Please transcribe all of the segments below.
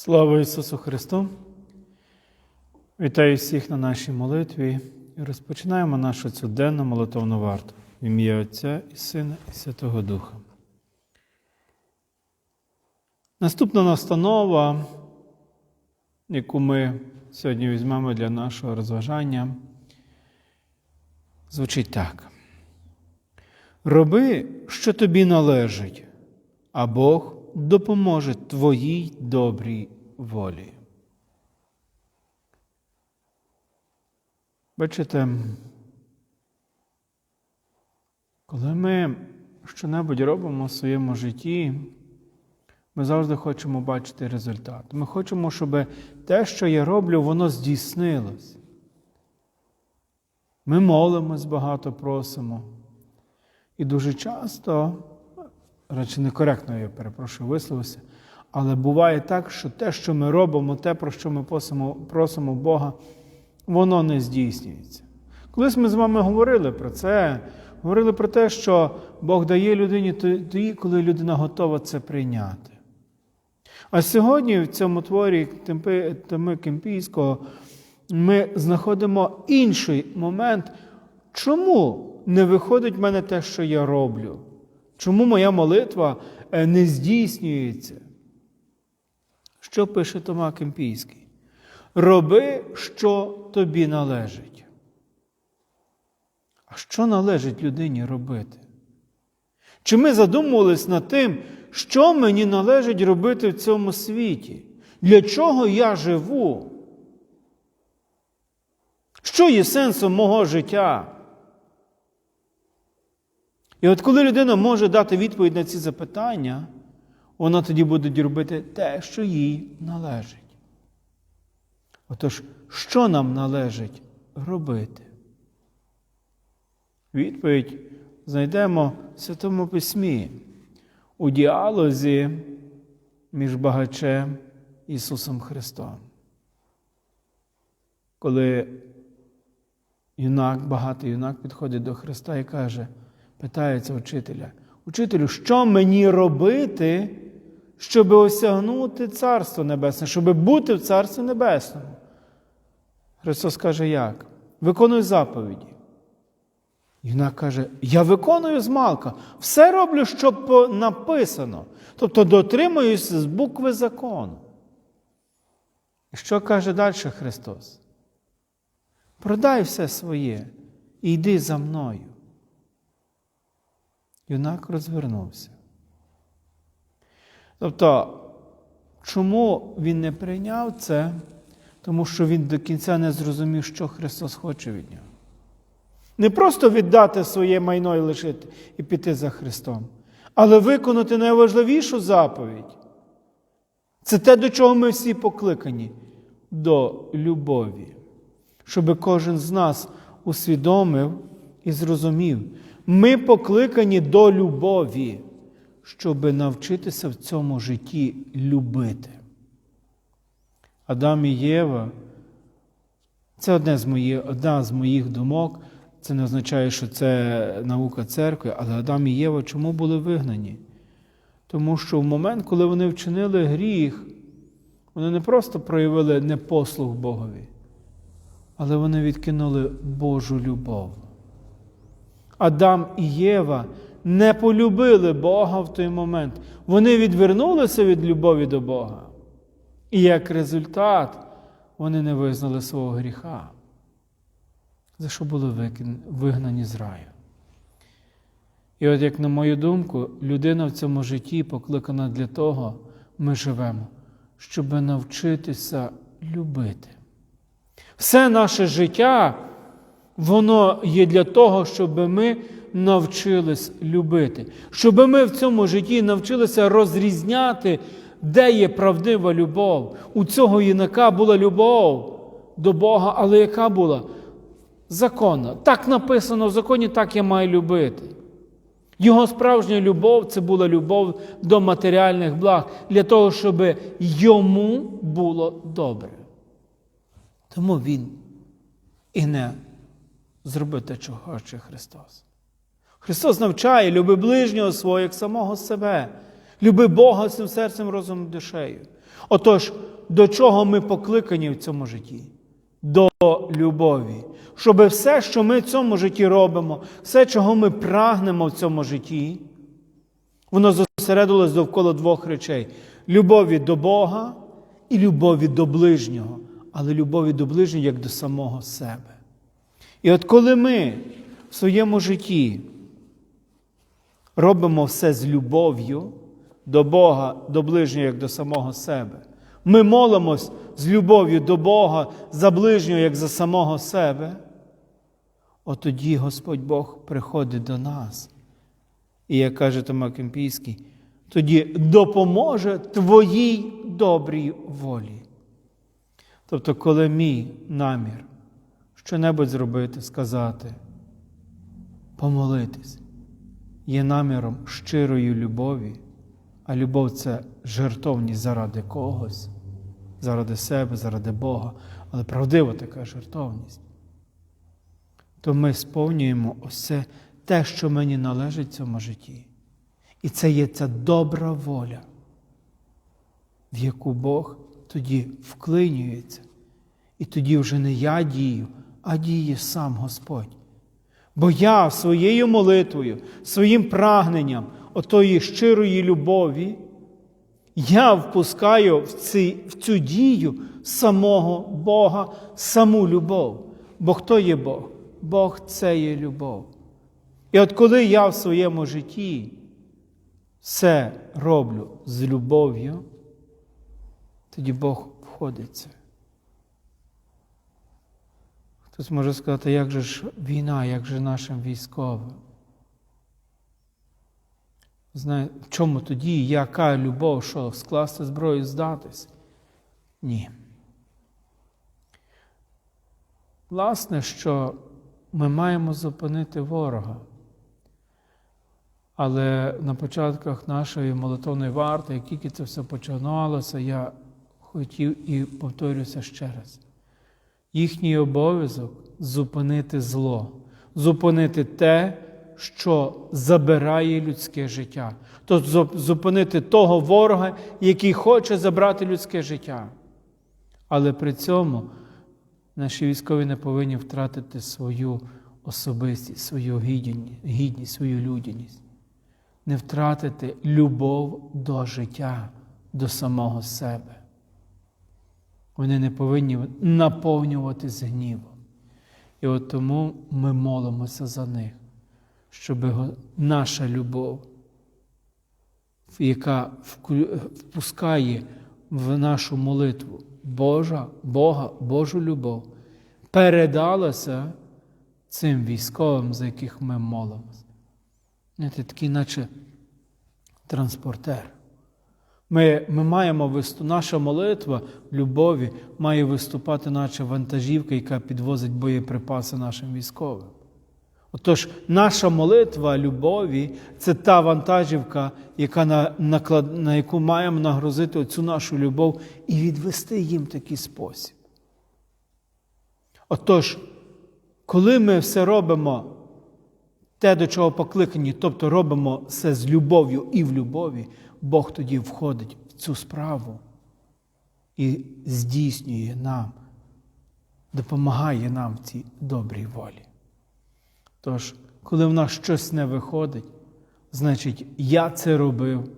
Слава Ісусу Христу! Вітаю всіх на нашій молитві і розпочинаємо нашу цю денну молитовну варту в ім'я Отця і Сина і Святого Духа. Наступна настанова, яку ми сьогодні візьмемо для нашого розважання, звучить так. Роби, що тобі належить, а Бог допоможе твоїй добрій волі. Бачите, коли ми щонебудь робимо в своєму житті, ми завжди хочемо бачити результат. Ми хочемо, щоб те, що я роблю, воно здійснилось. Ми молимось багато просимо. І дуже часто, радше некоректно я перепрошую, висловився, але буває так, що те, що ми робимо, те, про що ми просимо, просимо Бога, воно не здійснюється. Колись ми з вами говорили про це, говорили про те, що Бог дає людині тоді, коли людина готова це прийняти. А сьогодні в цьому творі Тими Кемпійського ми знаходимо інший момент, чому не виходить в мене те, що я роблю? Чому моя молитва не здійснюється? Що пише Тома Кемпійський? Роби, що тобі належить. А що належить людині робити? Чи ми задумувались над тим, що мені належить робити в цьому світі? Для чого я живу? Що є сенсом мого життя? І от коли людина може дати відповідь на ці запитання, вона тоді буде робити те, що їй належить. Отож, що нам належить робити? Відповідь знайдемо в Святому Письмі у діалозі між багачем Ісусом Христом. Коли юнак, багатий юнак підходить до Христа і каже, питається учителя, учителю, що мені робити, щоб осягнути Царство Небесне, щоб бути в Царстві Небесному? Христос каже, як? Виконуй заповіді. Юнак каже, я виконую змалка, все роблю, що написано. Тобто дотримуюся з букви закону. І що каже далі Христос? Продай все своє і йди за мною. Юнак розвернувся. Тобто, чому він не прийняв це? Тому що він до кінця не зрозумів, що Христос хоче від нього. Не просто віддати своє майно і лишити і піти за Христом, але виконати найважливішу заповідь. Це те, до чого ми всі покликані до любові, щоб кожен з нас усвідомив і зрозумів. Ми покликані до любові, щоб навчитися в цьому житті любити. Адам і Єва це одне з моїх, одна з моїх думок. Це не означає, що це наука церкви, але Адам і Єва чому були вигнані? Тому що в момент, коли вони вчинили гріх, вони не просто проявили непослух Богові, але вони відкинули Божу любов. Адам і Єва не полюбили Бога в той момент. Вони відвернулися від любові до Бога. І як результат, вони не визнали свого гріха, за що були вигнані з раю. І от, як на мою думку, людина в цьому житті покликана для того, ми живемо, щоб навчитися любити. Все наше життя, воно є для того, щоб ми навчились любити, щоб ми в цьому житті навчилися розрізняти де є правдива любов? У цього юнака була любов до Бога, але яка була? Законна. Так написано в законі, так я маю любити. Його справжня любов це була любов до матеріальних благ для того, щоб йому було добре. Тому він і не зробив те, чого хоче Христос. Христос навчає, люби ближнього свого як самого себе. Люби Бога всім серцем, розумом, душею. Отож, до чого ми покликані в цьому житті? До любові. Щоб все, що ми в цьому житті робимо, все, чого ми прагнемо в цьому житті, воно зосередилось довкола двох речей: любові до Бога і любові до ближнього, але любові до ближнього як до самого себе. І от коли ми в своєму житті робимо все з любов'ю до Бога, до ближнього, як до самого себе, ми молимось з любов'ю до Бога за ближнього, як за самого себе, от тоді Господь Бог приходить до нас. І як каже Тома Кемпійський, тоді допоможе твоїй добрій волі. Тобто, коли мій намір що-небудь зробити, сказати, помолитись, є наміром щирої любові, а любов це жертовність заради когось, заради себе, заради Бога, але правдива така жертовність, то ми сповнюємо усе те, що мені належить в цьому житті. І це є ця добра воля, в яку Бог тоді вклинюється. І тоді вже не я дію, а діє сам Господь. Бо я своєю молитвою, своїм прагненням отої щирої любові, я впускаю в, ці, в цю дію самого Бога, саму любов. Бо хто є Бог? Бог це є любов. І от коли я в своєму житті все роблю з любов'ю, тоді Бог входить в це. Хтось може сказати, як же ж війна, як же нашим військовим? Знає, в чому тоді, яка любов, що скласти зброю, здатись? Ні. Власне, що ми маємо зупинити ворога. Але на початках нашої молитовної варти, як тільки це все починалося, я хотів і повторюся ще раз. Їхній обов'язок зупинити зло, зупинити те, що забирає людське життя. Тобто зупинити того ворога, який хоче забрати людське життя. Але при цьому наші військові не повинні втратити свою особистість, свою гідність, свою людяність, не втратити любов до життя, до самого себе. Вони не повинні наповнюватись гнівом. І от тому ми молимося за них, щоб наша любов, яка впускає в нашу молитву Божа, Бога, Божу любов, передалася цим військовим, за яких ми молимося. Знаєте, такий, наче транспортер. Ми ми маємо виступ... наша молитва любові має виступати, наче вантажівка, яка підвозить боєприпаси нашим військовим. Отож, наша молитва любові це та вантажівка, яка на, на, на яку маємо нагрузити оцю нашу любов і відвести їм такий спосіб. Отож, коли ми все робимо те, до чого покликані, тобто робимо все з любов'ю і в любові, Бог тоді входить в цю справу і здійснює нам, допомагає нам в цій добрій волі. Тож, коли в нас щось не виходить, значить, я це робив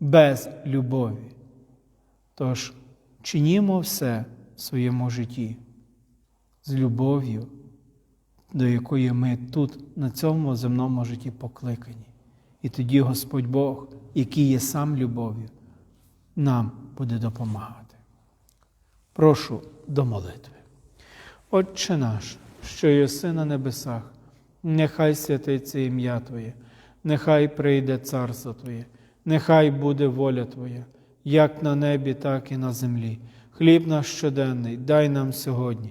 без любові. Тож, чинімо все в своєму житті з любов'ю, до якої ми тут, на цьому земному житті покликані. І тоді Господь Бог, який є сам любов'ю, нам буде допомагати. Прошу до молитви. Отче наш, що єси на небесах, нехай святиться ім'я Твоє, нехай прийде царство Твоє, нехай буде воля Твоя, як на небі, так і на землі. Хліб наш щоденний, дай нам сьогодні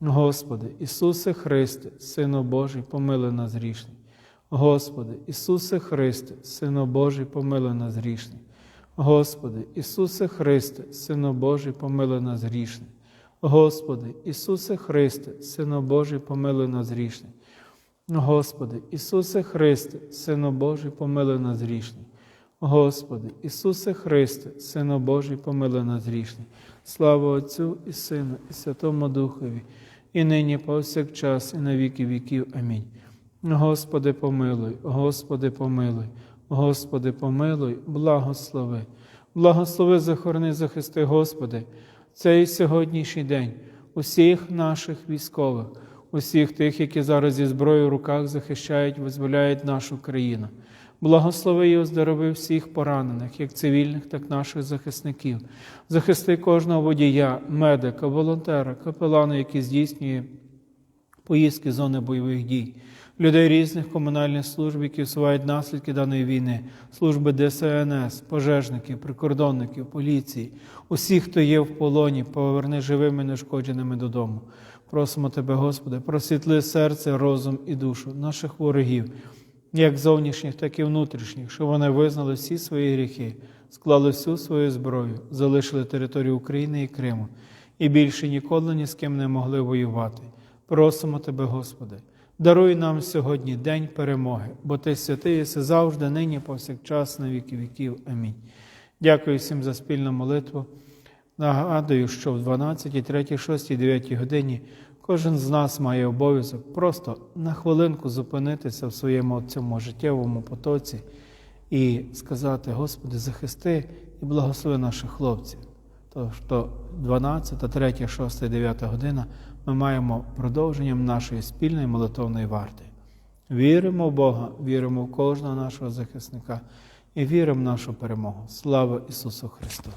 Господи, Ісусе Христе, Сину Божий, помилуй нас грішних. Господи, Ісусе Христе, Сину Божий, помилуй нас грішних. Господи, Ісусе Христе, Сину Божий, помилуй нас грішних. Господи, Ісусе Христе, Сину Божий, помилуй нас грішних. Господи, Ісусе Христе, Сину Божий, помилуй нас грішних. Господи, Ісусе Христе, Сину Божий, помилуй нас грішних. Слава Отцю і Сину, і Святому Духові, і нині повсякчас, і на віки віків. Амінь. Господи, помилуй, Господи, помилуй, Господи, помилуй, благослови. Благослови, захорони, захисти, Господи, цей сьогоднішній день усіх наших військових, усіх тих, які зараз зі зброєю в руках захищають, визволяють нашу країну. Благослови і оздорови всіх поранених, як цивільних, так і наших захисників. Захисти кожного водія, медика, волонтера, капелана, який здійснює поїздки зони бойових дій, людей різних комунальних служб, які усувають наслідки даної війни, служби ДСНС, пожежників, прикордонників, поліції, усіх, хто є в полоні, поверни живими, нешкодженими додому. Просимо Тебе, Господи, просвітли серце, розум і душу наших ворогів, як зовнішніх, так і внутрішніх, щоб вони визнали всі свої гріхи, склали всю свою зброю, залишили територію України і Криму і більше ніколи ні з ким не могли воювати. Просимо Тебе, Господи, даруй нам сьогодні день перемоги, бо Ти святий єси завжди, нині, повсякчас, на віки віків. Амінь. Дякую всім за спільну молитву. Нагадую, що в 12, 3, 6, 9 годині кожен з нас має обов'язок просто на хвилинку зупинитися в своєму цьому життєвому потоці і сказати: Господи, захисти і благослови наших хлопців. Тож то 12, 3, 6, 9 година ми маємо продовженням нашої спільної молитовної варти. Віримо в Бога, віримо в кожного нашого захисника і віримо в нашу перемогу. Слава Ісусу Христу!